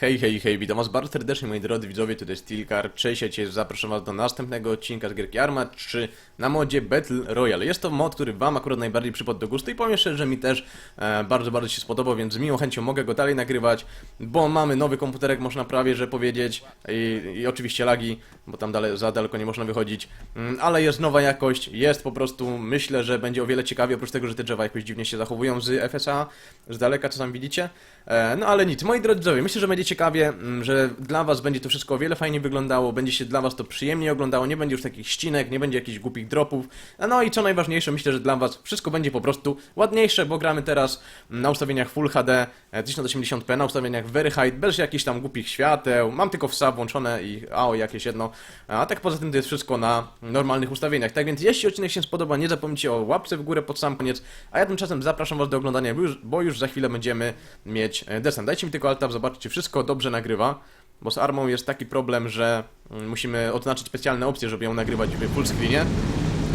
Hej, hej, hej, witam was bardzo serdecznie moi drodzy widzowie, tutaj jest Tilkar, cześć, ja cię zapraszam was do następnego odcinka z gierki Arma 3 na modzie Battle Royale. Jest to mod, który wam akurat najbardziej przypadł do gustu i powiem szczerze, że mi też e, bardzo, bardzo się spodobał, więc z miłą chęcią mogę go dalej nagrywać, bo mamy nowy komputerek, można prawie, że powiedzieć i, i oczywiście lagi, bo tam dale, za daleko nie można wychodzić, mm, ale jest nowa jakość, jest po prostu, myślę, że będzie o wiele ciekawiej, oprócz tego, że te drzewa jakoś dziwnie się zachowują z FSA, z daleka, co tam widzicie. E, No ale nic, moi drodzy widzowie, myślę, że będzie ciekawie, mm, że dla was będzie to wszystko o wiele fajniej wyglądało, będzie się dla was to przyjemnie oglądało, nie będzie już takich ścinek, nie będzie jakichś głupich dropów. A No i co najważniejsze, myślę, że dla was wszystko będzie po prostu ładniejsze, bo gramy teraz na ustawieniach Full HD e, 1080p, na ustawieniach Very High, bez jakichś tam głupich świateł, mam tylko FSA włączone i AO jakieś jedno, a tak poza tym to jest wszystko na normalnych ustawieniach. Tak więc jeśli odcinek się spodoba, nie zapomnijcie o łapce w górę pod sam koniec, a ja tymczasem zapraszam was do oglądania, bo już, bo już za chwilę będziemy mieć e, descent. Dajcie mi tylko altab, zobaczcie, wszystko dobrze nagrywa, bo z armą jest taki problem, że mm, musimy odznaczyć specjalne opcje, żeby ją nagrywać w full screenie.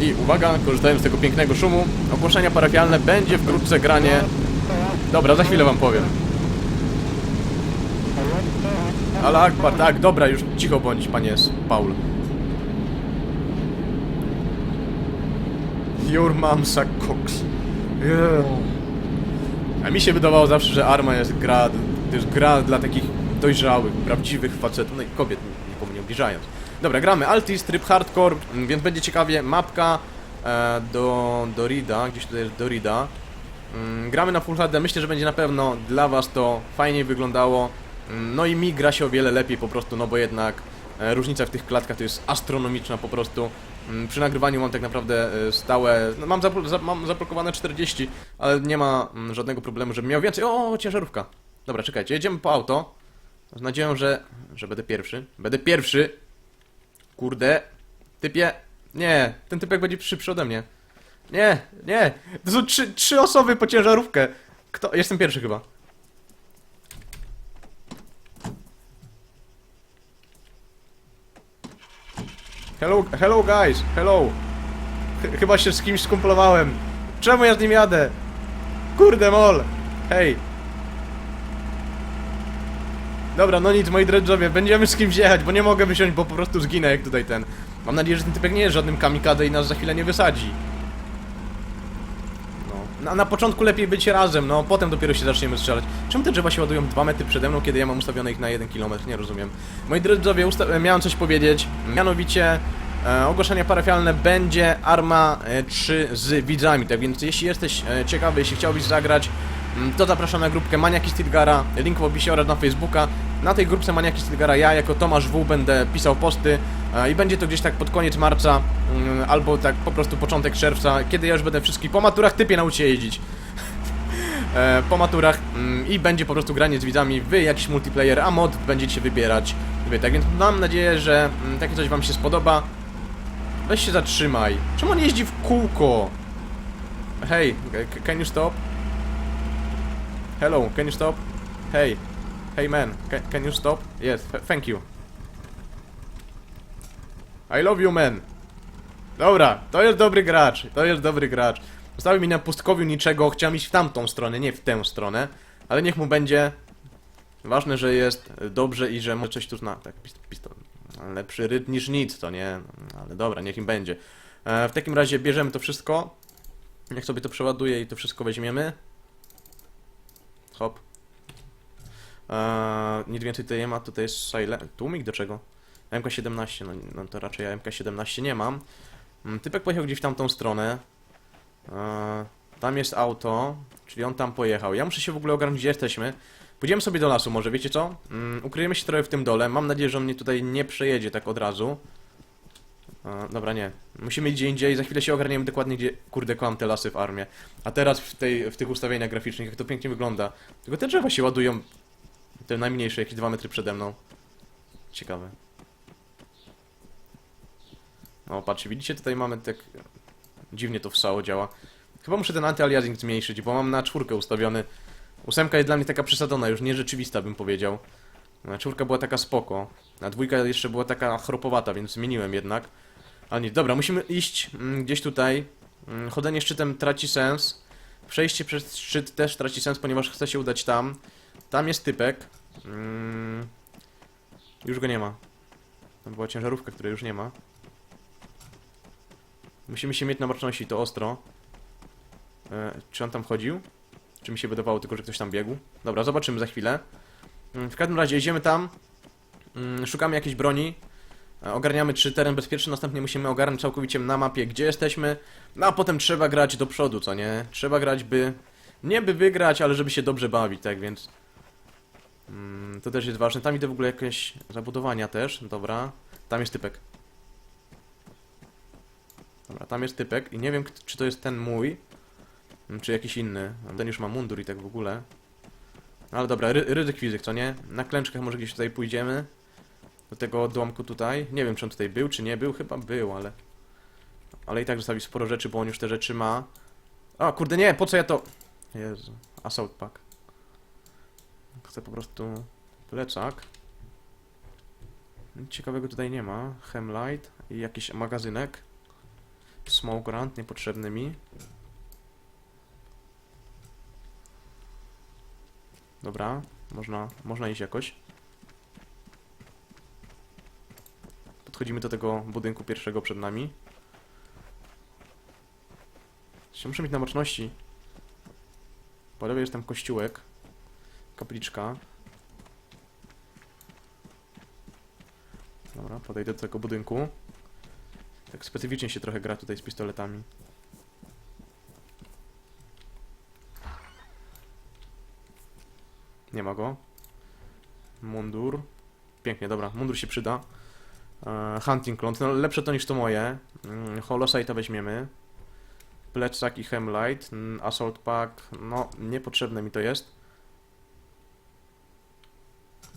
I uwaga, korzystając z tego pięknego szumu, ogłoszenia parafialne, będzie wkrótce granie... Dobra, za chwilę wam powiem. Ale Akbar, tak, dobra, już cicho bądź, panie Paul. Your mom's a cox. Yeah. A mi się wydawało zawsze, że Arma jest gra, jest gra dla takich dojrzałych, prawdziwych facetów, no i kobiet, nikomu nie obliżając. Dobra, gramy Altis, tryb hardcore, więc będzie ciekawie, mapka e, do, do Rida, gdzieś tutaj jest do Rida. Mm, gramy na Full HD, myślę, że będzie na pewno dla was to fajniej wyglądało. Mm, No i mi gra się o wiele lepiej po prostu, no bo jednak e, różnica w tych klatkach to jest astronomiczna po prostu. Mm, Przy nagrywaniu mam tak naprawdę e, stałe, no mam, zapl- za, mam zablokowane 40, ale nie ma mm, żadnego problemu, żebym miał więcej. O, ciężarówka. Dobra, czekajcie, jedziemy po auto. Z nadzieją, że, że będę pierwszy. Będę pierwszy. Kurde. Typie. Nie, ten typek będzie szybszy ode mnie. Nie, nie. To są trzy, trzy osoby po ciężarówkę. Kto? Jestem pierwszy chyba. Hello, hello guys, hello. Ch chyba się z kimś skumplowałem. Czemu ja z nim jadę? Kurde mol. Hej. Dobra, no nic, moi drodzy, będziemy z kimś jechać, bo nie mogę wysiąść, bo po prostu zginę jak tutaj ten. Mam nadzieję, że ten typek nie jest żadnym kamikade i nas za chwilę nie wysadzi. No, na, na początku lepiej być razem, no, potem dopiero się zaczniemy strzelać. Czemu te drzewa się ładują 2 metry przede mną, kiedy ja mam ustawione ich na 1 km? Nie rozumiem. Moi drodzy, usta- miałem coś powiedzieć, mianowicie ogłoszenie parafialne będzie Arma e, 3 z widzami, tak więc jeśli jesteś e, ciekawy, jeśli chciałbyś zagrać, mm, to zapraszam na grupkę Maniaki Stilgara, link w opisie oraz na Facebooka. Na tej grupce Maniaki Stilgara ja jako Tomasz W będę pisał posty e, i będzie to gdzieś tak pod koniec marca mm, albo tak po prostu początek czerwca, kiedy ja już będę wszystkich po maturach typie nauczyć jeździć. E, po maturach mm, i będzie po prostu granie z widzami w jakiś multiplayer, a mod będziecie wybierać wy. Tak więc mam nadzieję, że takie coś wam się spodoba. Weź się zatrzymaj. Czemu on jeździ w kółko? Hey, c- can you stop? Hello, can you stop? Hey, hey man, can, can you stop? Yes, th- thank you. I love you man. Dobra, to jest dobry gracz, to jest dobry gracz. Zostawił mi na pustkowiu niczego, chciałem iść w tamtą stronę, nie w tę stronę. Ale niech mu będzie. Ważne, że jest dobrze i że może coś tu zna. Tak, pist pistol. Lepszy rytm niż nic, to nie. Ale dobra, niech im będzie. E, w takim razie bierzemy to wszystko. Niech sobie to przeładuje i to wszystko weźmiemy. Hop. E, nic więcej tutaj nie ma, tutaj jest silent. Tłumik do czego? MK17, no, no to raczej ja MK17 nie mam. Mm, Typek pojechał gdzieś w tamtą stronę. E, Tam jest auto, czyli on tam pojechał. Ja muszę się w ogóle ogarnąć, gdzie jesteśmy. Pójdziemy sobie do lasu może, wiecie co? Mm, Ukryjemy się trochę w tym dole. Mam nadzieję, że on mnie tutaj nie przejedzie tak od razu. Dobra, nie. Musimy gdzie indziej, za chwilę się ogarniemy dokładnie gdzie... Kurde, kocham te lasy w armii. A teraz w, tej, w tych ustawieniach graficznych, jak to pięknie wygląda. Tylko te drzewa się ładują... Te najmniejsze, jakieś dwa metry przede mną. Ciekawe. O, patrzcie, widzicie, tutaj mamy tak... Dziwnie to w SAO działa. Chyba muszę ten anty-aliasing zmniejszyć, bo mam na czwórkę ustawiony. Ósemka jest dla mnie taka przesadzona, już nierzeczywista bym powiedział. Na czwórka była taka spoko. Na dwójka jeszcze była taka chropowata, więc zmieniłem jednak. Ale nie, dobra, musimy iść mm, gdzieś tutaj. Mm, chodzenie szczytem traci sens. Przejście przez szczyt też traci sens, ponieważ chcę się udać tam. Tam jest typek. Mm, Już go nie ma. To była ciężarówka, której już nie ma. Musimy się mieć na baczności, to ostro. E, czy on tam chodził? Czy mi się wydawało tylko, że ktoś tam biegł? Dobra, zobaczymy za chwilę. Mm, W każdym razie jedziemy tam. Mm, Szukamy jakiejś broni. E, Ogarniamy, czy teren bezpieczny. Następnie musimy ogarnąć całkowicie na mapie, gdzie jesteśmy. No a potem trzeba grać do przodu, co nie? Trzeba grać, by... Nie by wygrać, ale żeby się dobrze bawić, tak więc... Mm, to też jest ważne. Tam idę w ogóle jakieś zabudowania też. Dobra. Tam jest typek. Dobra, tam jest typek i nie wiem, czy to jest ten mój, czy jakiś inny. Ten już ma mundur i tak w ogóle. Ale dobra, ry ryzyk fizyk, co nie? Na klęczkach może gdzieś tutaj pójdziemy. Do tego odłamku tutaj. Nie wiem, czy on tutaj był, czy nie był. Chyba był, ale... Ale i tak zostawi sporo rzeczy, bo on już te rzeczy ma. O, kurde, nie, po co ja to... Jezu, assault pack. Chcę po prostu plecak. Nic ciekawego tutaj nie ma. Hemlight i jakiś magazynek. Smoke rant niepotrzebny mi. Dobra, można, można iść jakoś. Podchodzimy do tego budynku pierwszego przed nami. Jeszcze Muszę mieć na baczności. Po lewej jest tam kościółek. Kapliczka. Dobra, podejdę do tego budynku. Tak specyficznie się trochę gra tutaj z pistoletami. Nie ma go. Mundur. Pięknie, dobra, mundur się przyda. E, hunting Clone, no lepsze to niż to moje. Mm, Holosite'a weźmiemy. Plecak i Hemlight. Mm, Assault Pack, no niepotrzebne mi to jest.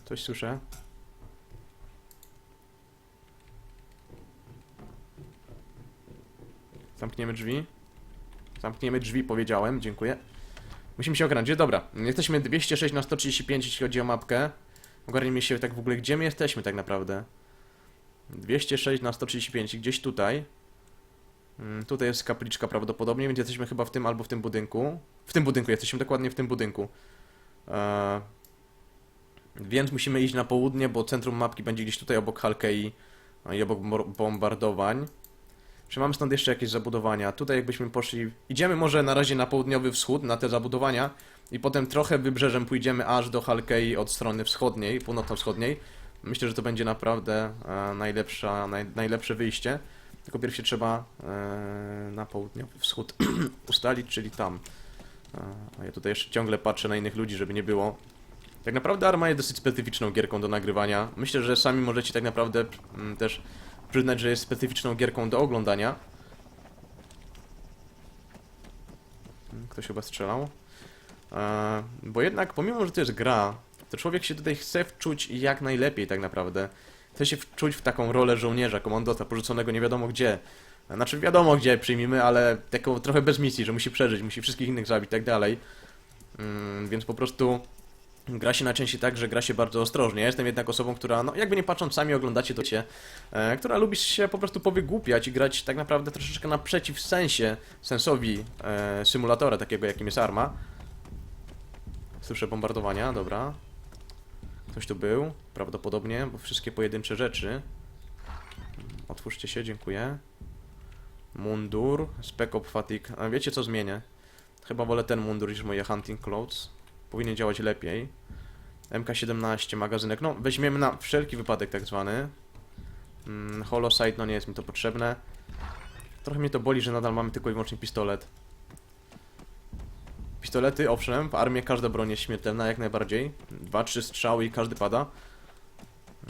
Coś słyszę. Zamkniemy drzwi. Zamkniemy drzwi, powiedziałem, dziękuję. Musimy się ogarnąć, dobra. Jesteśmy 206 na 135, jeśli chodzi o mapkę. Ogarnijmy się tak w ogóle, gdzie my jesteśmy tak naprawdę. 206 na 135, gdzieś tutaj. Mm, Tutaj jest kapliczka prawdopodobnie, więc jesteśmy chyba w tym albo w tym budynku. W tym budynku, jesteśmy dokładnie w tym budynku. Eee, więc musimy iść na południe, bo centrum mapki będzie gdzieś tutaj obok Halkei i obok bombardowań. Czy mamy stąd jeszcze jakieś zabudowania? Tutaj jakbyśmy poszli... Idziemy może na razie na południowy wschód, na te zabudowania i potem trochę wybrzeżem pójdziemy aż do Halkei od strony wschodniej, północno-wschodniej. Myślę, że to będzie naprawdę e, najlepsza, naj, najlepsze wyjście. Tylko pierw się trzeba e, na południowy wschód ustalić, czyli tam. E, ja tutaj jeszcze ciągle patrzę na innych ludzi, żeby nie było. Tak naprawdę Arma jest dosyć specyficzną gierką do nagrywania. Myślę, że sami możecie tak naprawdę mm, też przyznać, że jest specyficzną gierką do oglądania. Mm, Ktoś chyba strzelał. E, bo jednak, pomimo, że to jest gra, to człowiek się tutaj chce wczuć jak najlepiej tak naprawdę. Chce się wczuć w taką rolę żołnierza, komandota, porzuconego nie wiadomo gdzie. Znaczy wiadomo gdzie przyjmijmy, ale taką trochę bez misji, że musi przeżyć, musi wszystkich innych zabić i tak dalej. Mm, więc po prostu gra się najczęściej tak, że gra się bardzo ostrożnie. Ja jestem jednak osobą, która, no jakby nie patrząc, sami oglądacie to cię, e, która lubi się po prostu powygłupiać i grać tak naprawdę troszeczkę naprzeciw sensie, sensowi e, symulatora takiego, jakim jest Arma. Słyszę bombardowania, dobra. Ktoś tu był, prawdopodobnie, bo wszystkie pojedyncze rzeczy. Otwórzcie się, dziękuję. Mundur, Spec Op Fatigue. A wiecie co zmienię? Chyba wolę ten mundur niż moje hunting clothes. Powinien działać lepiej. MK17, magazynek. No, weźmiemy na wszelki wypadek tak zwany. Mm, Holosight, no nie jest mi to potrzebne. Trochę mnie to boli, że nadal mamy tylko i wyłącznie pistolet. Pistolety, owszem, w armii każda broń jest śmiertelna, jak najbardziej. Dwa, trzy strzały i każdy pada.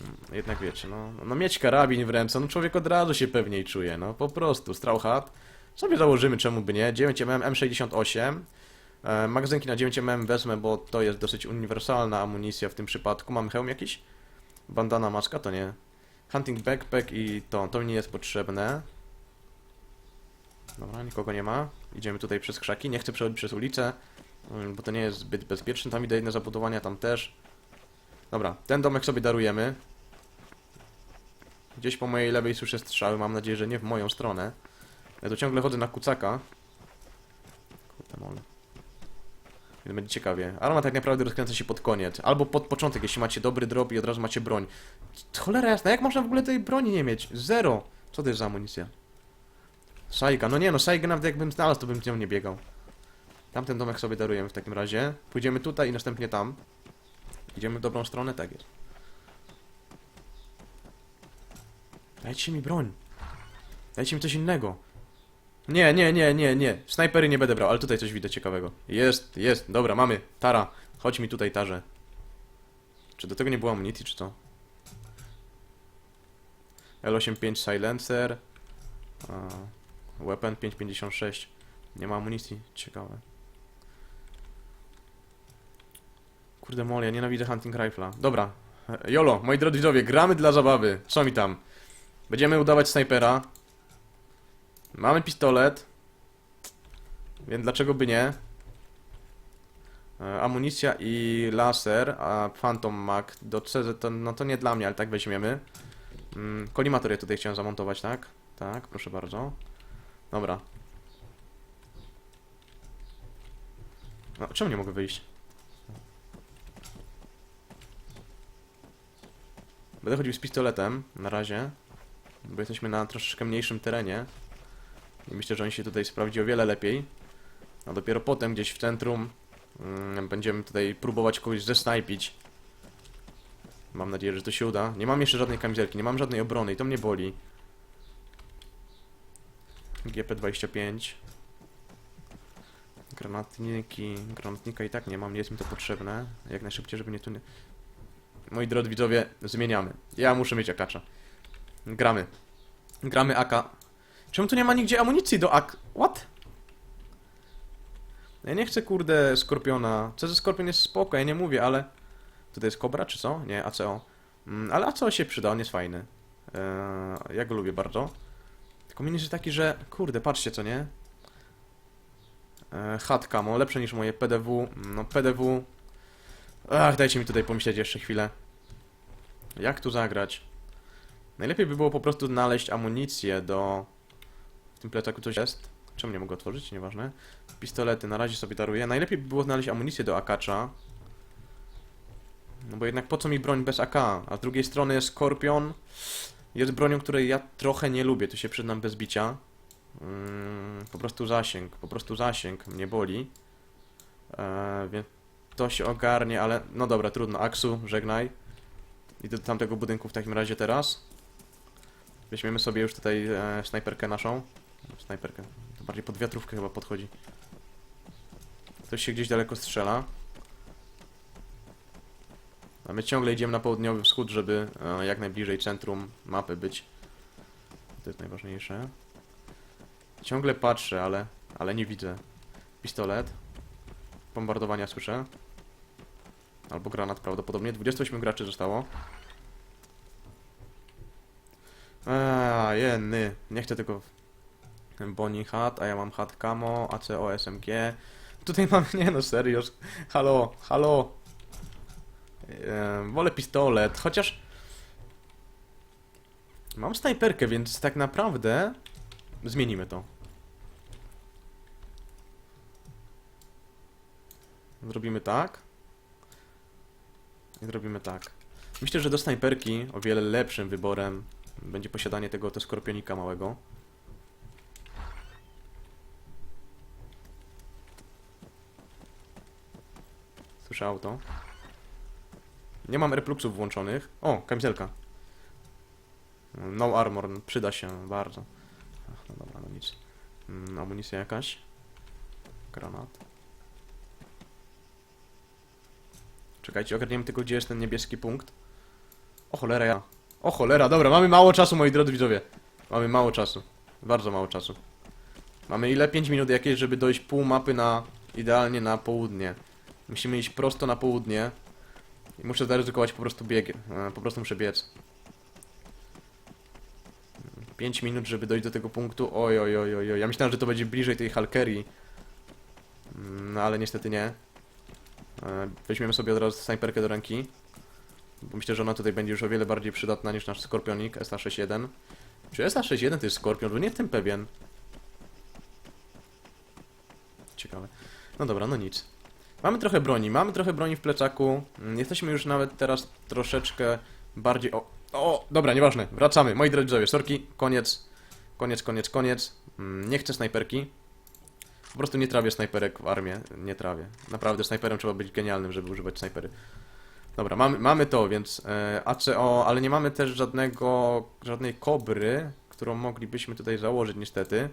Mm, Jednak wiecie, no, no mieć karabin w ręce, no człowiek od razu się pewniej czuje, no po prostu. Strauchat. Sobie założymy, czemu by nie. 9mm M68. E, magazynki na 9mm wezmę, bo to jest dosyć uniwersalna amunicja w tym przypadku. Mamy hełm jakiś? Bandana, maska? To nie. Hunting backpack i to, to mi nie jest potrzebne. Dobra, nikogo nie ma. Idziemy tutaj przez krzaki. Nie chcę przechodzić przez ulicę, mm, bo to nie jest zbyt bezpieczne. Tam idę jedne zabudowania, tam też. Dobra, ten domek sobie darujemy. Gdzieś po mojej lewej słyszę strzały, mam nadzieję, że nie w moją stronę. Ja tu ciągle chodzę na kucaka. Kurde mole. Więc będzie ciekawie. Arma tak naprawdę rozkręca się pod koniec. Albo pod początek, jeśli macie dobry drop i od razu macie broń. Cholera jasna, jak można w ogóle tej broni nie mieć? Zero. Co to jest za amunicja? Saiga, no nie no, Saigę nawet jakbym znalazł, to bym z nią nie biegał. Tamten domek sobie darujemy w takim razie. Pójdziemy tutaj i następnie tam. Idziemy w dobrą stronę? Tak jest. Dajcie mi broń. Dajcie mi coś innego. Nie, nie, nie, nie, nie. Snajpery nie będę brał, ale tutaj coś widzę ciekawego. Jest, jest, dobra, mamy. Tara. Chodź mi tutaj, Tarze. Czy do tego nie było amunicji, czy co? L85 Silencer. Weapon 556. Nie ma amunicji. Ciekawe. Kurde mol, ja nienawidzę hunting rifla. Dobra. E, Jolo, moi drodzy widzowie, gramy dla zabawy. Co mi tam? Będziemy udawać snajpera. Mamy pistolet. Więc dlaczego by nie? E, Amunicja i laser, a Phantom Mag do CZ to, no to nie dla mnie, ale tak weźmiemy. Mm, Kolimator ja tutaj chciałem zamontować, tak? Tak, proszę bardzo. Dobra. No, czemu nie mogę wyjść? Będę chodził z pistoletem na razie, bo jesteśmy na troszeczkę mniejszym terenie. I myślę, że on się tutaj sprawdzi o wiele lepiej. A dopiero potem gdzieś w centrum mm, będziemy tutaj próbować kogoś zesnajpić. Mam nadzieję, że to się uda. Nie mam jeszcze żadnej kamizelki, nie mam żadnej obrony i to mnie boli. GP25. Granatniki. Granatnika i tak nie mam, nie jest mi to potrzebne. Jak najszybciej, żeby nie tu nie... Moi drodzy widzowie, zmieniamy. Ja muszę mieć akacza. Gramy. Gramy AK. Czemu tu nie ma nigdzie amunicji do AK? What? Ja nie chcę, kurde, Skorpiona. Co ze Skorpion jest spoko, ja nie mówię, ale... Tutaj jest Kobra, czy co? Nie, ACO. Mm, ale ACO się przyda, on jest fajny. Eee, ja go lubię bardzo. Tylko minus jest taki, że... Kurde, patrzcie, co nie? Eee, hat camo, lepsze niż moje PDW. No, PDW... Ach, dajcie mi tutaj pomyśleć jeszcze chwilę. Jak tu zagrać? Najlepiej by było po prostu znaleźć amunicję do... W tym plecaku coś jest. Czemu nie mogę otworzyć? Nieważne. Pistolety na razie sobie daruję. Najlepiej by było znaleźć amunicję do akacza. No bo jednak po co mi broń bez AK? A z drugiej strony Skorpion jest bronią, której ja trochę nie lubię, tu się przyznam bez bicia. Mm, po prostu zasięg, po prostu zasięg mnie boli. Eee, więc to się ogarnie, ale no dobra, trudno. Aksu, żegnaj. Idę do tamtego budynku w takim razie teraz. Weźmiemy sobie już tutaj e, snajperkę naszą. Snajperkę. To bardziej pod wiatrówkę chyba podchodzi. Ktoś się gdzieś daleko strzela. A my ciągle idziemy na południowy wschód, żeby e, jak najbliżej centrum mapy być. To jest najważniejsze. Ciągle patrzę, ale, ale nie widzę. Pistolet. Bombardowania słyszę. Albo granat prawdopodobnie. 28 graczy zostało. Eee, jenny. Nie chcę tylko... Bonnie hat, a ja mam hat camo, ACO, SMG. Tutaj mam... Nie no, serio. Halo, halo. Eee, wolę pistolet, chociaż... Mam snajperkę, więc tak naprawdę... Zmienimy to. Zrobimy tak. I zrobimy tak. Myślę, że do snajperki o wiele lepszym wyborem będzie posiadanie tego to skorpionika małego. Słyszę auto. Nie mam repluxów włączonych. O, kamizelka. No armor, no, przyda się bardzo. Ach, no dobra, no nic. Mm, amunicja jakaś. Granat. Czekajcie, ogarniemy tylko, gdzie jest ten niebieski punkt. O cholera, ja. O cholera, dobra, mamy mało czasu, moi drodzy widzowie. Mamy mało czasu. Bardzo mało czasu. Mamy ile? 5 minut jakieś, żeby dojść pół mapy na... Idealnie na południe. Musimy iść prosto na południe. I muszę zaryzykować po prostu bieg. e, Po prostu muszę biec. 5 minut, żeby dojść do tego punktu. Oj, oj, oj, oj, oj. Ja myślałem, że to będzie bliżej tej Halkerii. Mm, No ale niestety nie. E, Weźmiemy sobie od razu snajperkę do ręki. Bo myślę, że ona tutaj będzie już o wiele bardziej przydatna niż nasz Skorpionik SA61. Czy SA61 to jest Skorpion? Bo nie jestem pewien. Ciekawe. No dobra, no nic. Mamy trochę broni, mamy trochę broni w pleczaku. Mm, Jesteśmy już nawet teraz troszeczkę bardziej... O, o dobra, nieważne, wracamy. Moi drodzy widzowie, sorki, koniec, koniec, koniec, koniec. Mm, Nie chcę snajperki. Po prostu nie trawię snajperek w armię, nie trawię. Naprawdę snajperem trzeba być genialnym, żeby używać snajpery. Dobra, mamy, mamy to, więc e, ACO, ale nie mamy też żadnego, żadnej kobry, którą moglibyśmy tutaj założyć niestety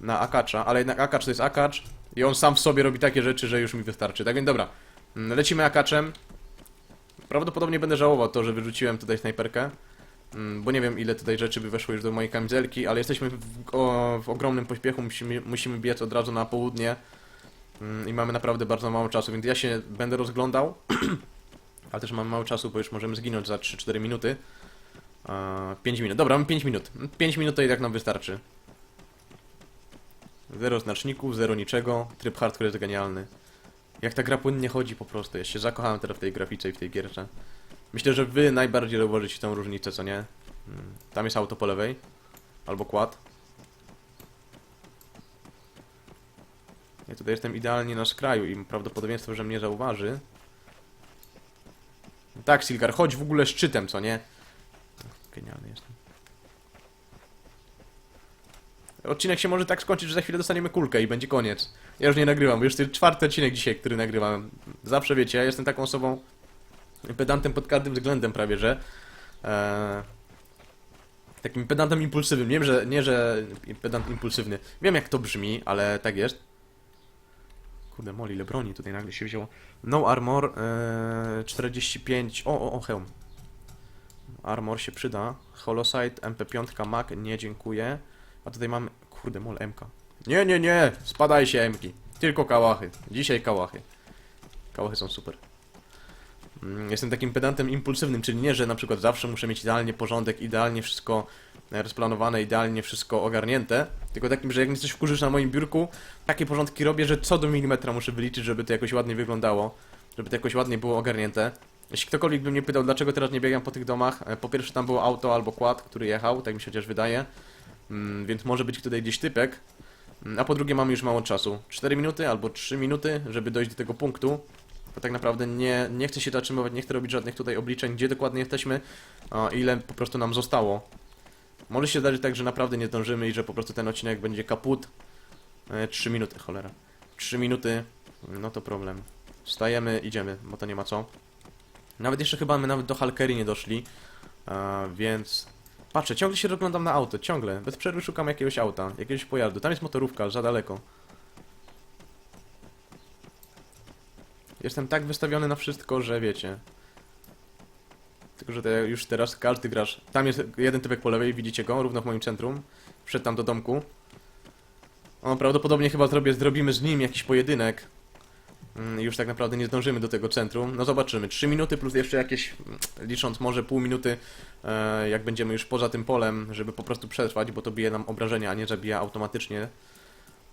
na akacza, ale jednak akacz to jest akacz i on sam w sobie robi takie rzeczy, że już mi wystarczy. Tak więc dobra, mm, lecimy akaczem. Prawdopodobnie będę żałował to, że wyrzuciłem tutaj snajperkę, mm, bo nie wiem ile tutaj rzeczy by weszło już do mojej kamizelki, ale jesteśmy w, o, w ogromnym pośpiechu, musimy, musimy biec od razu na południe mm, i mamy naprawdę bardzo mało czasu, więc ja się będę rozglądał, ale też mam mało czasu, bo już możemy zginąć za 3-4 minuty. A, 5 minut, dobra, mamy 5 minut. 5 minut to i tak nam wystarczy. Zero znaczników, zero niczego. Tryb hardcore jest genialny. Jak ta gra płynnie chodzi po prostu. Ja się zakochałem teraz w tej grafice i w tej gierce. Myślę, że wy najbardziej zauważycie tą różnicę, co nie? Mm, Tam jest auto po lewej. Albo kład. Ja tutaj jestem idealnie na skraju i prawdopodobieństwo, że mnie zauważy. Tak, Silgar, chodź w ogóle szczytem, co nie? Genialny jestem. Odcinek się może tak skończyć, że za chwilę dostaniemy kulkę i będzie koniec. Ja już nie nagrywam, bo już to jest czwarty odcinek dzisiaj, który nagrywam. Zawsze wiecie, ja jestem taką osobą, pedantem pod każdym względem prawie, że e, takim pedantem impulsywnym. Nie, że, nie, że pedant impulsywny. Wiem jak to brzmi, ale tak jest. Kurde, moli, ile broni tutaj nagle się wzięło. No armor, e, 45, o, o, o, hełm. Armor się przyda. Holosite, MP5, Mac, nie dziękuję. A tutaj mamy, kurde, mol MK. Nie, nie, nie, spadaj się MK. Tylko kałachy. Dzisiaj kałachy. Kałachy są super. Mm, Jestem takim pedantem impulsywnym, czyli nie, że na przykład zawsze muszę mieć idealnie porządek, idealnie wszystko e, rozplanowane, idealnie wszystko ogarnięte, tylko takim, że jak mnie coś wkurzysz na moim biurku, takie porządki robię, że co do milimetra muszę wyliczyć, żeby to jakoś ładnie wyglądało, żeby to jakoś ładnie było ogarnięte. Jeśli ktokolwiek by mnie pytał, dlaczego teraz nie biegam po tych domach, e, po pierwsze tam było auto albo kład, który jechał, tak mi się chociaż wydaje, Mm, więc może być tutaj gdzieś typek. Mm, A po drugie mamy już mało czasu. 4 minuty albo 3 minuty, żeby dojść do tego punktu. Bo tak naprawdę nie, nie chcę się zatrzymywać, nie chcę robić żadnych tutaj obliczeń, gdzie dokładnie jesteśmy, a ile po prostu nam zostało. Może się zdarzyć tak, że naprawdę nie zdążymy i że po prostu ten odcinek będzie kaput. E, 3 minuty, cholera. 3 minuty, no to problem. Wstajemy, idziemy, bo to nie ma co. Nawet jeszcze chyba my nawet do Halkery nie doszli, więc Patrzę, ciągle się rozglądam na auto, ciągle. Bez przerwy szukam jakiegoś auta, jakiegoś pojazdu. Tam jest motorówka, za daleko. Jestem tak wystawiony na wszystko, że wiecie. Tylko, że te, już teraz każdy grasz. Tam jest jeden typek po lewej, widzicie go, równo w moim centrum. Wszedł tam do domku. O, prawdopodobnie chyba zrobię, zrobimy z nim jakiś pojedynek. Mm, Już tak naprawdę nie zdążymy do tego centrum. No zobaczymy. 3 minuty plus jeszcze jakieś, mm, licząc może pół minuty, e, jak będziemy już poza tym polem, żeby po prostu przetrwać, bo to bije nam obrażenia, a nie zabija automatycznie.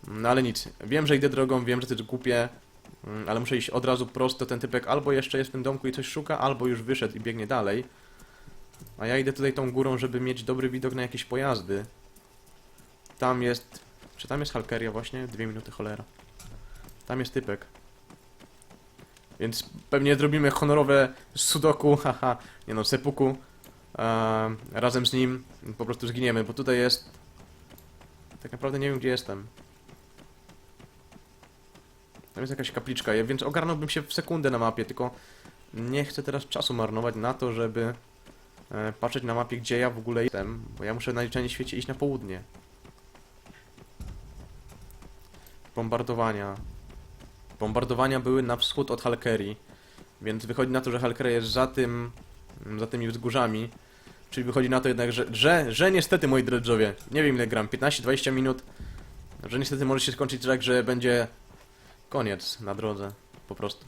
No ale nic. Wiem, że idę drogą, wiem, że to jest głupie, mm, ale muszę iść od razu prosto. Ten typek albo jeszcze jest w tym domku i coś szuka, albo już wyszedł i biegnie dalej. A ja idę tutaj tą górą, żeby mieć dobry widok na jakieś pojazdy. Tam jest... Czy tam jest Halkeria właśnie? Dwie minuty cholera. Tam jest typek. Więc pewnie zrobimy honorowe sudoku, haha, nie no, sepuku. Eee, razem z nim po prostu zginiemy, bo tutaj jest... Tak naprawdę nie wiem, gdzie jestem. Tam jest jakaś kapliczka, więc ogarnąłbym się w sekundę na mapie, tylko nie chcę teraz czasu marnować na to, żeby e, patrzeć na mapie, gdzie ja w ogóle jestem, bo ja muszę na liczenie świecie iść na południe. Bombardowania. Bombardowania były na wschód od Halkerii, więc wychodzi na to, że Halkeria jest za tym, za tymi wzgórzami, czyli wychodzi na to jednak, że, że, że niestety, moi drodzy, nie wiem ile gram, 15-20 minut, że niestety może się skończyć tak, że będzie koniec na drodze, po prostu.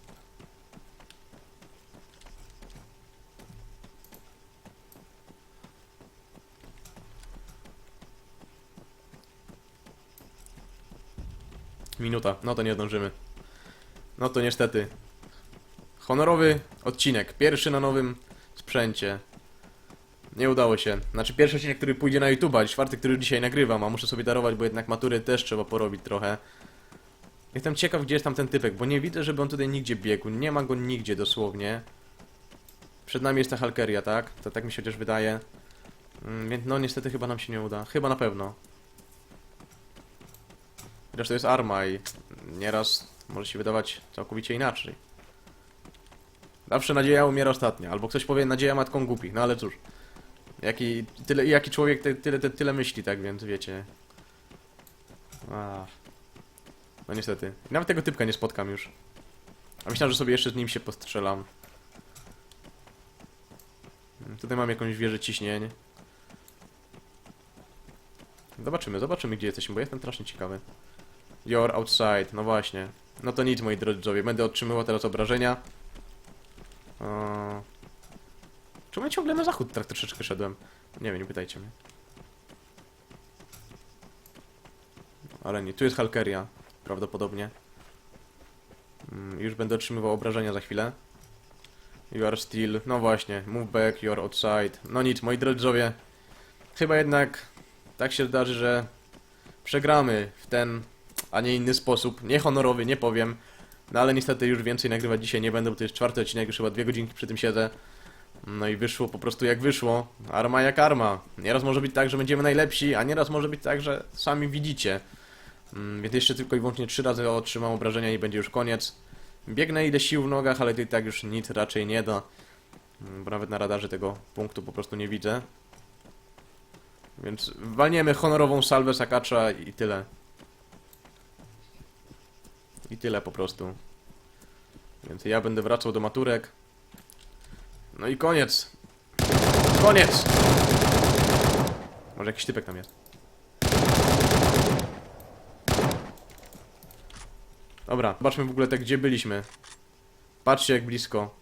Minuta, no to nie zdążymy. No to niestety. Honorowy odcinek, pierwszy na nowym sprzęcie. Nie udało się. Znaczy pierwszy odcinek, który pójdzie na YouTube'a, i czwarty, który dzisiaj nagrywam, a muszę sobie darować, bo jednak matury też trzeba porobić trochę. Jestem ciekaw, gdzie jest tam ten typek, bo nie widzę, żeby on tutaj nigdzie biegł. Nie ma go nigdzie dosłownie. Przed nami jest ta Halkeria, tak? To tak mi się chociaż wydaje. Mm, Więc no niestety chyba nam się nie uda. Chyba na pewno. Chociaż to jest arma i nieraz może się wydawać całkowicie inaczej. Zawsze nadzieja umiera ostatnia. Albo ktoś powie nadzieja matką głupich, no ale cóż. Jaki, tyle, jaki człowiek te, tyle, te, tyle myśli, tak więc wiecie. Ach. No niestety. Nawet tego typka nie spotkam już. A myślałem, że sobie jeszcze z nim się postrzelam. Tutaj mam jakąś wieżę ciśnień. Zobaczymy, zobaczymy gdzie jesteśmy, bo jestem strasznie ciekawy. You're outside, no właśnie. No to nic moi drodzy będę otrzymywał teraz obrażenia. O... Czemu ja ciągle na zachód tak troszeczkę szedłem? Nie wiem, nie pytajcie mnie. Ale nie, tu jest Halkeria, prawdopodobnie. Mm, już będę otrzymywał obrażenia za chwilę. You are still, no właśnie, move back, you are outside. No nic, moi drodzy. Chyba jednak tak się zdarzy, że przegramy w ten, a nie inny sposób. Niehonorowy, nie powiem. No ale niestety już więcej nagrywać dzisiaj nie będę, bo to jest czwarty odcinek, już chyba dwie godzinki przy tym siedzę. No i wyszło po prostu jak wyszło. Arma jak arma. Nieraz może być tak, że będziemy najlepsi, a nieraz może być tak, że sami widzicie. Mm, Więc jeszcze tylko i wyłącznie trzy razy otrzymam obrażenia i będzie już koniec. Biegnę ile sił w nogach, ale to i tak już nic raczej nie da. Mm, Bo nawet na radarze tego punktu po prostu nie widzę. Więc walniemy honorową salwę Sakacza i tyle. I tyle po prostu. Więc ja będę wracał do maturek. No i koniec. Koniec! Może jakiś typek tam jest. Dobra, zobaczmy w ogóle tak, gdzie byliśmy. Patrzcie jak blisko.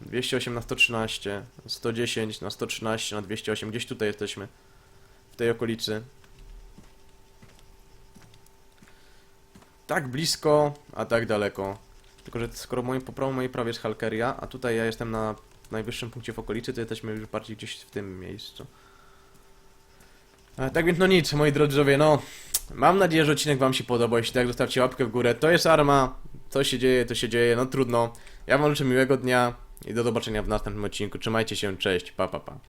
208 na 113, 110 na 113 na 208, gdzieś tutaj jesteśmy. W tej okolicy. Tak blisko, a tak daleko. Tylko, że skoro moim, po prawo mojej prawie jest Halkeria, a tutaj ja jestem na najwyższym punkcie w okolicy, to jesteśmy już bardziej gdzieś w tym miejscu. E, tak więc no nic, moi drodzy no mam nadzieję, że odcinek wam się podobał, jeśli tak zostawcie łapkę w górę, to jest Arma, co się dzieje, to się dzieje, no trudno. Ja wam życzę miłego dnia i do zobaczenia w następnym odcinku, trzymajcie się, cześć, pa pa pa.